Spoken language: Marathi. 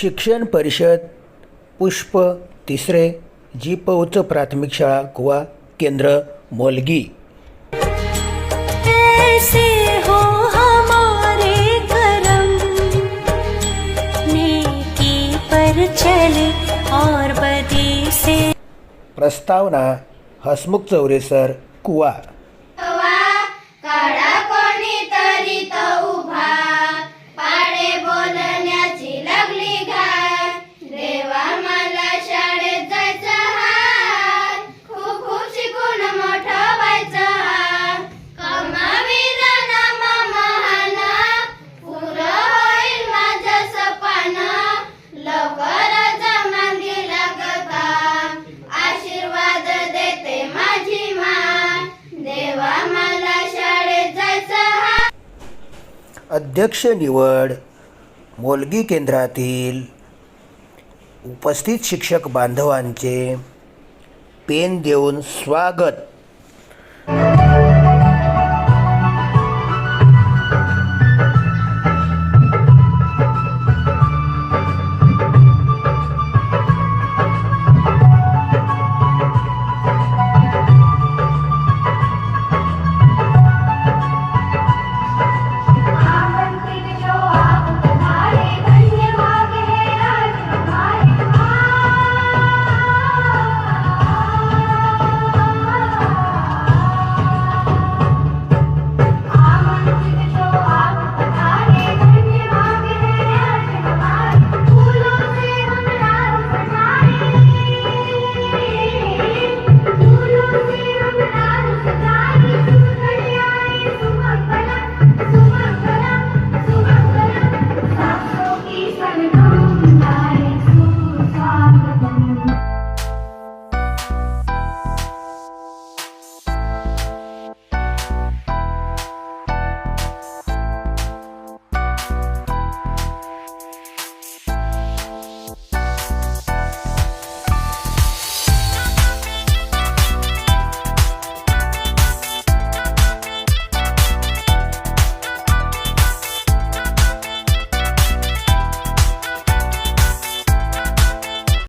शिक्षण परिषद पुष्प तिसरे जी पौच प्राथमिक शाळा कुवा केंद्र मोलगी. हो प्रस्तावना हसमुख चौरे सर कुवा अध्यक्ष निवड मोलगी केंद्रातील उपस्थित शिक्षक बांधवांचे पेन देऊन स्वागत.